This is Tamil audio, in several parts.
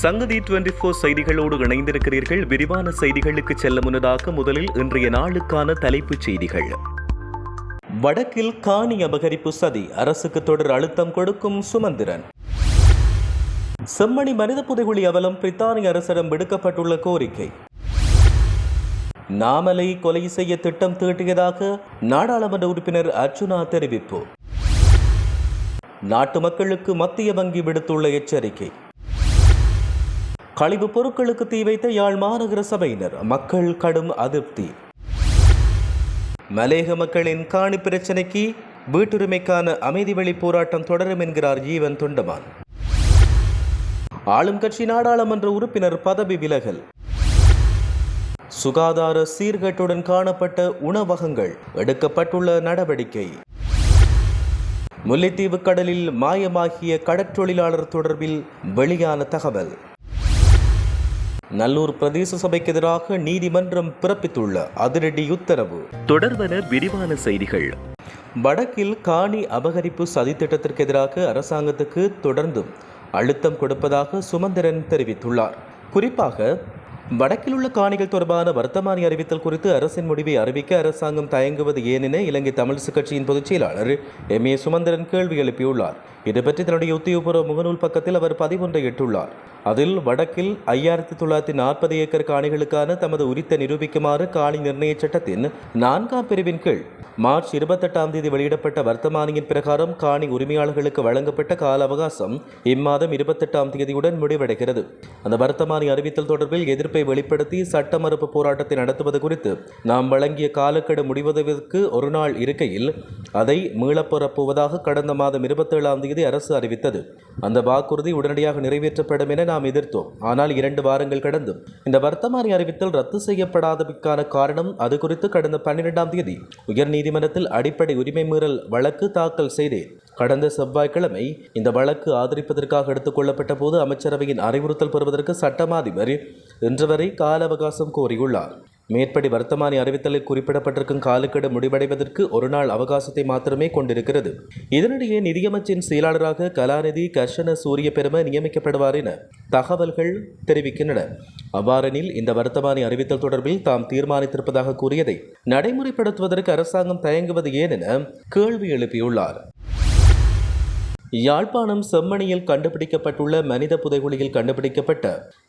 சங்கதி டுவெண்டி போர் செய்திகளோடு இணைந்திருக்கிறீர்கள். விரிவான செய்திகளுக்கு செல்ல முன்னதாக முதலில் இன்றைய நாளுக்கான தலைப்புச் செய்திகள். வடக்கில் காணி அபகரிப்பு சதி அரசுக்கு தொடர் அழுத்தம் கொடுக்கும் சுமந்திரன். செம்மணி மனித புதைகுழி அவலம் பிரித்தானிய அரசிடம் விடுக்கப்பட்டுள்ள கோரிக்கை. நாமலை கொலை செய்ய திட்டம் தீட்டியதாக நாடாளுமன்ற உறுப்பினர் அர்ச்சுனா தெரிவிப்பு. நாட்டு மக்களுக்கு மத்திய வங்கி விடுத்துள்ள எச்சரிக்கை. கழிவுப் பொருட்களுக்கு தீ வைத்த யாழ் மாநகர சபையினர் மக்கள் கடும் அதிருப்தி. மலேக மக்களின் காணி பிரச்சினைக்கு வீட்டுரிமைக்கான அமைதி வழி போராட்டம் தொடரும் என்கிறார் ஜீவன் தொண்டமான். ஆளும் கட்சி நாடாளுமன்ற உறுப்பினர் பதவி விலகல். சுகாதார சீர்கேட்டுடன் காணப்பட்ட உணவகங்கள் எடுக்கப்பட்டுள்ள நடவடிக்கை. முல்லைத்தீவு கடலில் மாயமாகிய கடற்றொழிலாளர் தொடர்பில் வெளியான தகவல். நல்லூர் பிரதேச சபைக்கு எதிராக நீதிமன்றம் பிறப்பித்துள்ள அதிரடி உத்தரவு. தொடர்வன விரிவான செய்திகள். வடக்கில் காணி அபகரிப்பு சதித்திட்டத்திற்கு எதிராக அரசாங்கத்துக்கு தொடர்ந்தும் அழுத்தம் கொடுப்பதாக சுமந்திரன் தெரிவித்துள்ளார். குறிப்பாக வடக்கில் உள்ள காணிகள் தொடர்பான வர்த்தமானி அறிவித்தல் குறித்து அரசின் முடிவை அறிவிக்க அரசாங்கம் தயங்குவது ஏனென இலங்கை தமிழிசு கட்சியின் பொதுச் செயலாளர் எம் ஏ சுமந்திரன் கேள்வி எழுப்பியுள்ளார். இது பற்றி தன்னுடைய உத்தியோகபூர்வ முகநூல் பக்கத்தில் அவர் பதிவொன்றை இட்டுள்ளார் அதில் வடக்கில் ஐயாயிரத்தி தொள்ளாயிரத்தி நாற்பது ஏக்கர் காணிகளுக்கான தமது உரித்தை நிரூபிக்குமாறு காணி நிர்ணய சட்டத்தின் நான்காம் பிரிவின் கீழ் மார்ச் இருபத்தெட்டாம் தேதி வெளியிடப்பட்ட வர்த்தமானியின் பிரகாரம் காணி உரிமையாளர்களுக்கு வழங்கப்பட்ட கால அவகாசம் இம்மாதம் இருபத்தெட்டாம் தேதியுடன் முடிவடைகிறது. அந்த வர்த்தமானி அறிவித்தல் தொடர்பில் எதிர்ப்பை வெளிப்படுத்தி சட்ட மறுப்பு போராட்டத்தை நடத்துவது குறித்து நாம் வழங்கிய காலக்கெடு முடிவதற்கு ஒரு நாள் இருக்கையில் அதை மீளப்பரப்புவதாக கடந்த மாதம் இருபத்தேழாம் தேதி அரசு அறிவித்தது. அந்த வாக்குறுதி உடனடியாக நிறைவேற்றப்படும் என நாம் எதிர்த்தோம். ஆனால் இரண்டு வாரங்கள் கடந்தும் இந்த வர்த்தமானி அறிவித்தல் ரத்து செய்யப்படாததற்கான காரணம் அது குறித்து கடந்த பன்னிரெண்டாம் தேதி நீதிமன்றத்தில் அடிப்படை உரிமை மீறல் வழக்கு தாக்கல் செய்தேன். கடந்த செவ்வாய்க்கிழமை இந்த வழக்கு ஆதரிப்பதற்காக எடுத்துக் கொள்ளப்பட்ட போது அமைச்சரவையின் அறிவுறுத்தல் பெறுவதற்கு சட்டமா அதிபர் இன்று வரை கால அவகாசம் கோரியுள்ளார். மேற்படி வர்த்தமானி அறிவித்தலில் குறிப்பிடப்பட்டிருக்கும் காலக்கெடு முடிவடைவதற்கு ஒரு நாள் அவகாசத்தை மாத்திரமே கொண்டிருக்கிறது. இதனிடையே நிதியமைச்சின் செயலாளராக கலாநிதி கர்ஷன சூரிய பெரும நியமிக்கப்படுவார் என தகவல்கள் தெரிவிக்கின்றன. அவ்வாறெனில் இந்த வர்த்தமானி அறிவித்தல் தொடர்பில் தாம் தீர்மானித்திருப்பதாக கூறியதை நடைமுறைப்படுத்துவதற்கு அரசாங்கம் தயங்குவது ஏன் என கேள்வி எழுப்பியுள்ளார். யாழ்ப்பாணம் செம்மணியில் கண்டுபிடிக்கப்பட்டுள்ள மனித புதைகுழியில் கண்டுபிடிக்கப்பட்ட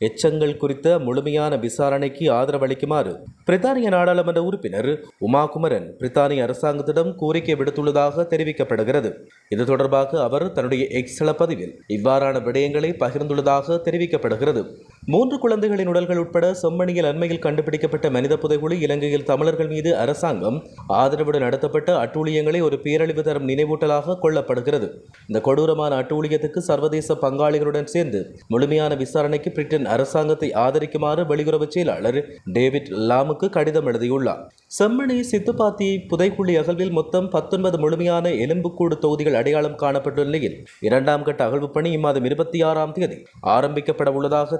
எச்சங்கள் குறித்த முழுமையான விசாரணைக்கு ஆதரவளிக்குமாறு பிரித்தானிய நாடாளுமன்ற உறுப்பினர் உமாகுமரன் பிரித்தானிய அரசாங்கத்திடம் கோரிக்கை விடுத்துள்ளதாக தெரிவிக்கப்படுகிறது. இது தொடர்பாக அவர் தன்னுடைய எக்ஸல பதிவில் இவ்வாறான விடயங்களை பகிர்ந்துள்ளதாக தெரிவிக்கப்படுகிறது. மூன்று குழந்தைகளின் உடல்கள் உட்பட செம்மணியில் அண்மையில் கண்டுபிடிக்கப்பட்ட மனித புதைகுழி இலங்கையில் தமிழர்கள் மீது அரசாங்கம் ஆதரவுடன் நடத்தப்பட்ட அட்டூழியங்களை ஒரு பேரழிவு தரும் நினைவூட்டலாக கொள்ளப்படுகிறது. இந்த கொடூரமான அட்டூழியத்துக்கு சர்வதேச பங்காளிகளுடன் சேர்ந்து முழுமையான விசாரணைக்கு பிரிட்டன் அரசாங்கத்தை ஆதரிக்குமாறு வெளியுறவு செயலாளர் டேவிட் லாமுக்கு கடிதம் எழுதியுள்ளார். செம்மணி சித்துப்பாத்தி புதைக்குழி அகழ்வில் மொத்தம் பத்தொன்பது முழுமையான எலும்புக்கூடு தொகுதிகள் அடையாளம் காணப்பட்டுள்ள நிலையில் இரண்டாம் கட்ட அகழ்வு பணி இம்மாதம் இருபத்தி ஆறாம் தேதி ஆரம்பிக்கப்பட உள்ளதாக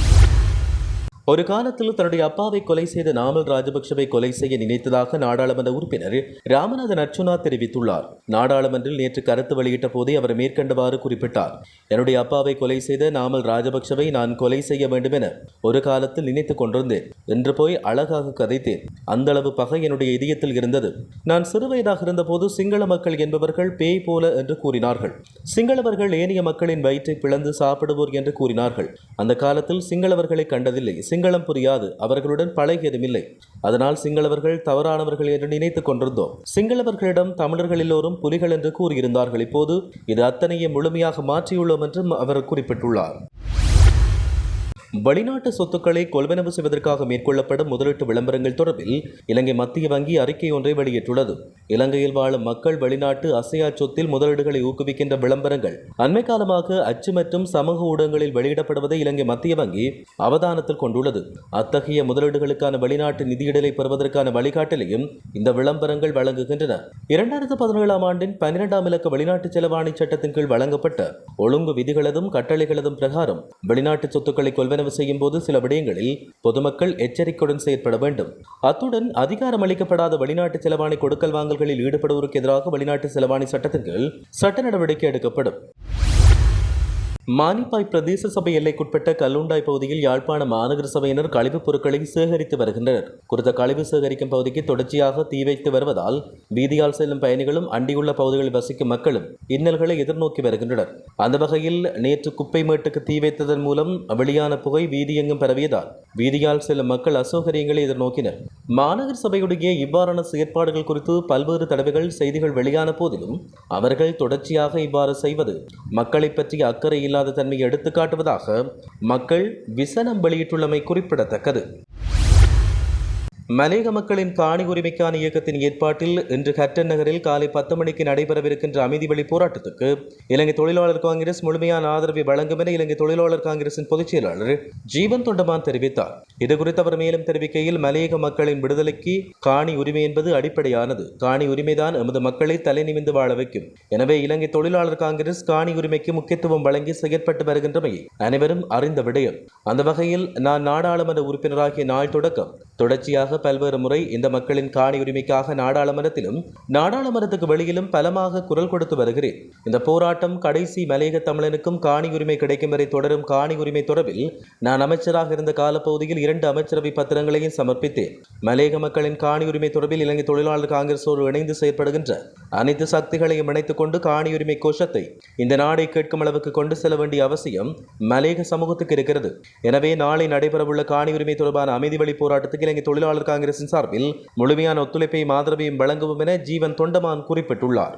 ஒரு காலத்தில் தன்னுடைய அப்பாவை கொலை செய்த நாமல் ராஜபக்சவை கொலை செய்ய நினைத்ததாக நாடாளுமன்ற உறுப்பினர் ராமநாதன் அர்ச்சுனா தெரிவித்துள்ளார். நாடாளுமன்றில் நேற்று கருத்து வெளியிட்ட போதே அவர் மேற்கண்டவாறு குறிப்பிட்டார். என்னுடைய அப்பாவை கொலை செய்த நாமல் ராஜபக்சவை நான் கொலை செய்ய வேண்டும் என ஒரு காலத்தில் நினைத்துக் கொண்டிருந்தேன். என்று போய் அழகாக கதைத்தேன். அந்த அளவு பகை என்னுடைய இதயத்தில் இருந்தது. நான் சிறுவயதாக இருந்தபோது சிங்கள மக்கள் என்பவர்கள் பேய் போல என்று கூறினார்கள். சிங்களவர்கள் ஏனைய மக்களின் வயிற்றை பிளந்து சாப்பிடுவோர் என்று கூறினார்கள். அந்த காலத்தில் சிங்களவர்களை கண்டதில்லை. சிங்களம் புரியாது. அவர்களுடன் பழகியதும் இல்லை. அதனால் சிங்களவர்கள் தவறானவர்கள் என்று நினைத்துக் கொண்டிருந்தோம். சிங்களவர்களிடம் தமிழர்கள் எல்லோரும் புலிகள் என்று கூறியிருந்தார்கள். இப்போது இது அத்தனையை முழுமையாக மாற்றியுள்ளோம் என்றும் அவர் குறிப்பிட்டுள்ளார். வெளிநாட்டு சொத்துக்களை கொள்வனவு செய்வதற்காக மேற்கொள்ளப்படும் முதலீட்டு விளம்பரங்கள் தொடர்பில் இலங்கை மத்திய வங்கி அறிக்கை ஒன்றை வெளியிட்டுள்ளது. இலங்கையில் வாழும் மக்கள் வெளிநாட்டு அசையா சொத்தில் முதலீடுகளை ஊக்குவிக்கின்ற விளம்பரங்கள் அண்மை காலமாக அச்சு மற்றும் சமூக ஊடகங்களில் வெளியிடப்படுவதை இலங்கை மத்திய வங்கி அவதானத்தில் கொண்டுள்ளது. அத்தகைய முதலீடுகளுக்கான வெளிநாட்டு நிதியிடலை பெறுவதற்கான வழிகாட்டலையும் இந்த விளம்பரங்கள் வழங்குகின்றன. இரண்டாயிரத்து பதினேழாம் ஆண்டின் பன்னிரெண்டாம் இலக்க வெளிநாட்டு செலவாணி சட்டத்தின் கீழ் வழங்கப்பட்ட ஒழுங்கு விதிகளதும் கட்டளைகளதும் பிரகாரம் வெளிநாட்டு சொத்துக்களை கொள்வன கொள்வனவு செய்யும் போது சில விடயங்களில் பொதுமக்கள் எச்சரிக்கையுடன் செயற்பட வேண்டும். அத்துடன் அதிகாரம் அளிக்கப்படாத வெளிநாட்டு செலவாணி கொடுக்கல் வாங்கல்களில் ஈடுபடுவோருக்கு எதிராக வெளிநாட்டு செலவாணி சட்டத்தின் கீழ் சட்ட நடவடிக்கை எடுக்கப்படும். மானிப்பாய் பிரதேச சபை எல்லைக்குட்பட்ட கல்லுண்டாய் பகுதியில் யாழ்ப்பாண மாநகர சபையினர் கழிவுப் பொருட்களை சேகரித்து வருகின்றனர். குறித்த கழிவு சேகரிக்கும் பகுதிக்கு தொடர்ச்சியாக தீ வைத்து வருவதால் வீதியால் செல்லும் பயணிகளும் அண்டியுள்ள பகுதிகளில் வசிக்கும் மக்களும் இன்னல்களை எதிர்நோக்கி வருகின்றனர். அந்த வகையில் நேற்று குப்பை மேட்டுக்கு தீ வைத்ததன் மூலம் வெளியான புகை வீதியெங்கும் பரவியதால் வீதியால் செல்லும் மக்கள் அசௌகரியங்களை எதிர்நோக்கினர். மாநகர சபையுடைய இவ்வாறான செயற்பாடுகள் குறித்து பல்வேறு தடவைகள் செய்திகள் வெளியான போதிலும் அவர்கள் தொடர்ச்சியாக இவ்வாறு செய்வது மக்களை பற்றிய அக்கறை இல்லாத தன்மையை எடுத்துக்காட்டுவதாக மக்கள் விசனம் வெளியிட்டுள்ளமை குறிப்பிடத்தக்கது. மலேக மக்களின் காணி உரிமைக்கான இயக்கத்தின் ஏற்பாட்டில் இன்று ஹட்டன் நகரில் காலை பத்து மணிக்கு நடைபெறவிருக்கின்ற அமைதி வழி போராட்டத்துக்கு இலங்கை தொழிலாளர் காங்கிரஸ் முழுமையான ஆதரவை வழங்கும் என இலங்கை தொழிலாளர் காங்கிரசின் பொதுச் செயலாளர் ஜீவன் தொண்டமான் தெரிவித்தார். இதுகுறித்து அவர் மேலும் தெரிவிக்கையில் மலையக மக்களின் விடுதலைக்கு காணி உரிமை என்பது அடிப்படையானது. காணி உரிமைதான் எமது மக்களை தலை நிமிந்து வாழ வைக்கும். எனவே இலங்கை தொழிலாளர் காங்கிரஸ் காணி உரிமைக்கு முக்கியத்துவம் வழங்கி செயற்பட்டு வருகின்றமையை அனைவரும் அறிந்த விடயம். அந்த வகையில் நான் நாடாளுமன்ற உறுப்பினராகிய நாள் தொடக்கம். தொடர்ச்சியாக பல்வேறு முறை இந்த மக்களின் காணி உரிமைக்காக நாடாளுமன்றத்திலும் நாடாளுமன்றத்துக்கு வெளியிலும் பலமாக குரல் கொடுத்து வருகிறேன். இந்த போராட்டம் கடைசி மலையக தமிழனுக்கும் காணி உரிமை கிடைக்கும் வரை தொடரும் காணி உரிமை தொடர்பில் நான் அமைச்சராக இருந்த காலப்பகுதியில் இரண்டு அமைச்சரவை பத்திரங்களையும் சமர்ப்பித்தேன். மலையக மக்களின் காணி உரிமை தொடர்பில் இலங்கை தொழிலாளர் காங்கிரஸோடு இணைந்து செயற்படுகின்ற அனைத்து சக்திகளையும் இணைத்துக் கொண்டு காணி உரிமை கோஷத்தை இந்த நாடை கேட்கும் அளவுக்கு கொண்டு செல்ல வேண்டிய அவசியம் மலையக சமூகத்துக்கு இருக்கிறது. எனவே நாளை நடைபெறவுள்ள காணி உரிமை தொடர்பான அமைதி வழி போராட்டத்துக்கு இலங்கை தொழிலாளர் காங்கிரசின் சார்பில் முழுமையான ஒத்துழைப்பையும் ஆதரவையும் வழங்குவோம் என ஜீவன் தொண்டமான் குறிப்பிட்டுள்ளார்.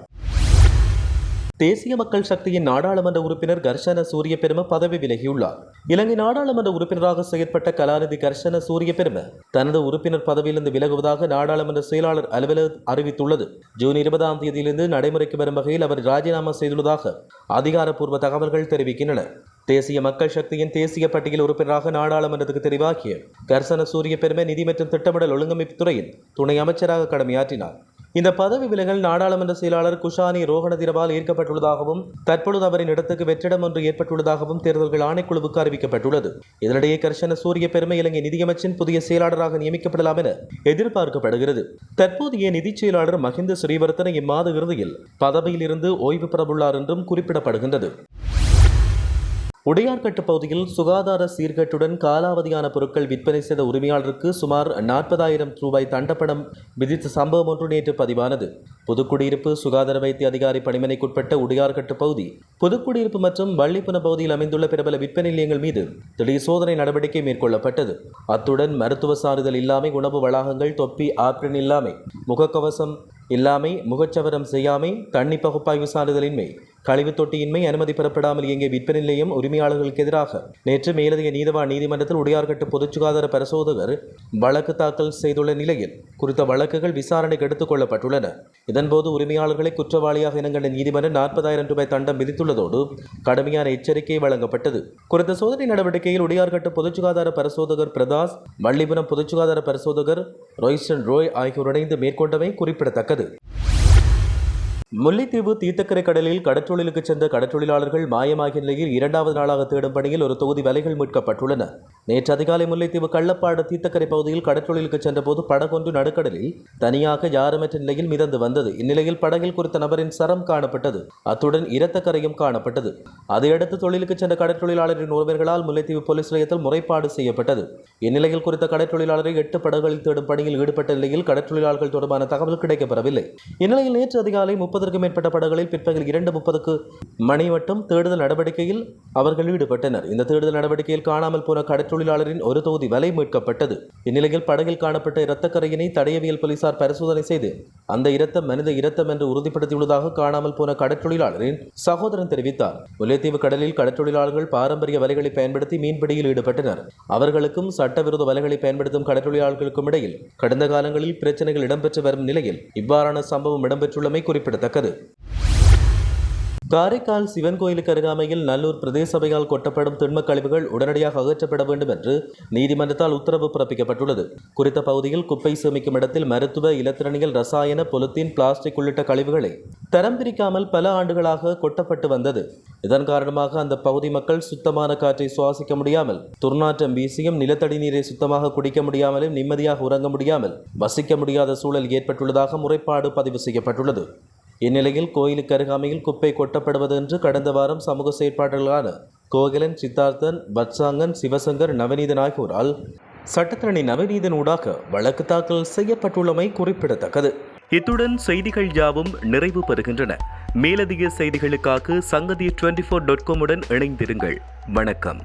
தேசிய மக்கள் சக்தியின் நாடாளுமன்ற உறுப்பினர் கர்ஷன சூரிய பெரும பதவி விலகியுள்ளார். இலங்கை நாடாளுமன்ற உறுப்பினராக செயற்பட்ட கலாநிதி கர்ஷன சூரிய பெரும தனது உறுப்பினர் பதவியிலிருந்து விலகுவதாக நாடாளுமன்ற செயலாளர் அலுவலர் அறிவித்துள்ளது. ஜூன் இருபதாம் தேதியிலிருந்து நடைமுறைக்கு வரும் வகையில் அவர் ராஜினாமா செய்துள்ளதாக அதிகாரப்பூர்வ தகவல்கள் தெரிவிக்கின்றன. தேசிய மக்கள் சக்தியின் தேசிய பட்டியல் உறுப்பினராக நாடாளுமன்றத்துக்கு தெரிவாகிய கர்சன சூரிய பெருமை நிதி மற்றும் திட்டமிடல் ஒழுங்கமைப்பு துறையின் துணை அமைச்சராக கடமையாற்றினார். இந்த பதவி விலகல் நாடாளுமன்ற செயலாளர் குஷானி ரோகணதிரவால் ஈர்க்கப்பட்டுள்ளதாகவும் தற்பொழுது அவரின் இடத்துக்கு வெற்றிடம் ஒன்று ஏற்பட்டுள்ளதாகவும் தேர்தல்கள் ஆணைக்குழுவுக்கு அறிவிக்கப்பட்டுள்ளது. இதனிடையே கர்ஷன சூரிய பெருமை இலங்கை நிதியமைச்சின் புதிய செயலாளராக நியமிக்கப்படலாம் என எதிர்பார்க்கப்படுகிறது. தற்போதைய நிதிச் செயலாளர் மஹிந்த ஸ்ரீவர்த்தன இம்மாத இறுதியில் பதவியிலிருந்து ஓய்வு பெறவுள்ளார் என்றும் குறிப்பிடப்படுகின்றது. உடையார்கட்டு பகுதியில் சுகாதார சீர்கேட்டுடன் காலாவதியான பொருட்கள் விற்பனை செய்த உரிமையாளருக்கு சுமார் நாற்பதாயிரம் ரூபாய் தண்டப்பணம் விதித்த சம்பவம் ஒன்று நேற்று பதிவானது. புதுக்குடியிருப்பு சுகாதார வைத்திய அதிகாரி பணிமனைக்குட்பட்ட உடையார்கட்டு பகுதி புதுக்குடியிருப்பு மற்றும் வள்ளிப்புன பகுதியில் அமைந்துள்ள பிரபல விற்பனை நிலையங்கள் மீது திடீர் சோதனை நடவடிக்கை மேற்கொள்ளப்பட்டது. அத்துடன் மருத்துவ சான்றிதழ் இல்லாமை உணவு வளாகங்கள் தொப்பி ஆப்ரின் இல்லாமை முகக்கவசம் இல்லாமை முகச்சவரம் செய்யாமை தண்ணி பகுப்பாய்வு சான்றிதழின்மை கழிவு தொட்டியின்மை அனுமதி பெறப்படாமல் இயங்கிய விற்பனை நிலையம் உரிமையாளர்களுக்கு எதிராக நேற்று மேலதிக நீதவான் நீதிமன்றத்தில் உடையார்கட்டு பொதுச் சுகாதார பரிசோதகர் வழக்கு தாக்கல் செய்துள்ள நிலையில் குறித்த வழக்குகள் விசாரணைக்கு எடுத்துக் கொள்ளப்பட்டுள்ளன. இதன்போது உரிமையாளர்களை குற்றவாளியாக இனங்கண்ட நீதிமன்றம் நாற்பதாயிரம் ரூபாய் தண்டம் விதித்துள்ளதோடு கடுமையான எச்சரிக்கை வழங்கப்பட்டது. குறித்த சோதனை நடவடிக்கையில் உடையார்கட்டு பொதுச் சுகாதார பரிசோதகர் பிரதாஸ் வள்ளிபுரம் பொதுச் சுகாதார பரிசோதகர் ரொய்சன் ரோய் ஆகியோர் இணைந்து மேற்கொண்டமை குறிப்பிடத்தக்கது. முல்லைத்தீவு தீர்த்தக்கரை கடலில் கடற்றொழிலுக்கு சென்ற கடற்றொழிலாளர்கள் மாயமாகிய நிலையில் இரண்டாவது நாளாக தேடும் பணியில் ஒரு தொகுதி வலைகள் மீட்கப்பட்டுள்ளன. நேற்று அதிகாலை முல்லைத்தீவு கள்ளப்பாடு தீர்த்தக்கரை பகுதியில் கடற்றொழிலுக்கு சென்றபோது படகொன்று நடுக்கடலில் தனியாக யாருமற்ற நிலையில் மிதந்து வந்தது. இந்நிலையில் படகில் குறித்த நபரின் சரம் காணப்பட்டது. அத்துடன் இரத்தக்கரையும் காணப்பட்டது. அதையடுத்து தொழிலுக்கு சென்ற கடற்றொழிலாளரின் உறவினர்களால் முல்லைத்தீவு போலீஸ் நிலையத்தில் முறைப்பாடு செய்யப்பட்டது. இந்நிலையில் குறித்த கடற்றொழிலாளரை எட்டு படகுகளில் தேடும் பணியில் ஈடுபட்ட நிலையில் கடற்றொழிலாளர்கள் தொடர்பான தகவல் கிடைக்கப்பெறவில்லை. இந்நிலையில் நேற்று அதிகாலை முப்பதற்கும் மேற்பட்ட படகுகளில் பிற்பகல் இரண்டு முப்பதுக்கு மணி மட்டும் தேடுதல் நடவடிக்கையில் அவர்கள் ஈடுபட்டனர். இந்த தேடுதல் நடவடிக்கையில் காணாமல் போன தொழிலாளரின் ஒரு தொகுதி வலை மீட்கப்பட்டது. இந்நிலையில் படகில் காணப்பட்ட இரத்தக்கரையினை தடயவியல் போலீசார் பரிசோதனை செய்து அந்த இரத்தம் மனித இரத்தம் என்று உறுதிப்படுத்தியுள்ளதாக காணாமல் போன கடற்றொழிலாளரின் சகோதரன் தெரிவித்தார். முல்லைத்தீவு கடலில் கடற்றொழிலாளர்கள் பாரம்பரிய வலைகளை பயன்படுத்தி மீன்பிடியில் ஈடுபட்டனர். அவர்களுக்கும் சட்டவிரோத வலைகளை பயன்படுத்தும் கடற்றொழிலாளர்களுக்கும் இடையில் கடந்த காலங்களில் பிரச்சனைகள் இடம்பெற்று வரும் நிலையில் இவ்வாறான சம்பவம் இடம்பெற்றுள்ளமை குறிப்பிடத்தக்கது. காரைக்கால் சிவன் கோயிலுக்கு அருகாமையில் நல்லூர் பிரதேச சபையால் கொட்டப்படும் திண்மக் கழிவுகள் உடனடியாக அகற்றப்பட வேண்டும் என்று நீதிமன்றத்தால் உத்தரவு பிறப்பிக்கப்பட்டுள்ளது. குறித்த பகுதியில் குப்பை சேமிக்கும் இடத்தில் மருத்துவ இலத்திரனியல் ரசாயன பொலித்தீன் பிளாஸ்டிக் உள்ளிட்ட கழிவுகளை தரம் பிரிக்காமல் பல ஆண்டுகளாக கொட்டப்பட்டு வந்தது. இதன் காரணமாக அந்த பகுதி மக்கள் சுத்தமான காற்றை சுவாசிக்க முடியாமல் துர்நாற்றம் வீசியும் நிலத்தடி நீரை சுத்தமாக குடிக்க முடியாமலும் நிம்மதியாக உறங்க முடியாமல் வசிக்க முடியாத சூழல் ஏற்பட்டுள்ளதாக முறைப்பாடு பதிவு செய்யப்பட்டுள்ளது. இந்நிலையில் கோயிலுக்கு அருகாமையில் குப்பை கொட்டப்படுவது என்று கடந்த வாரம் சமூக செயற்பாட்டாளர்களான கோகலன் சித்தார்த்தன் பத்சாங்கன் சிவசங்கர் நவநீதன் ஆகியோரால் சட்டத்தரணி நவநீதன் ஊடாக வழக்கு தாக்கல் செய்யப்பட்டுள்ளமை குறிப்பிடத்தக்கது. இத்துடன் செய்திகள் யாவும் நிறைவு பெறுகின்றன. மேலதிக செய்திகளுக்காக சங்கதி டுவெண்டி ஃபோர் டாட் காமுடன் இணைந்திருங்கள். வணக்கம்.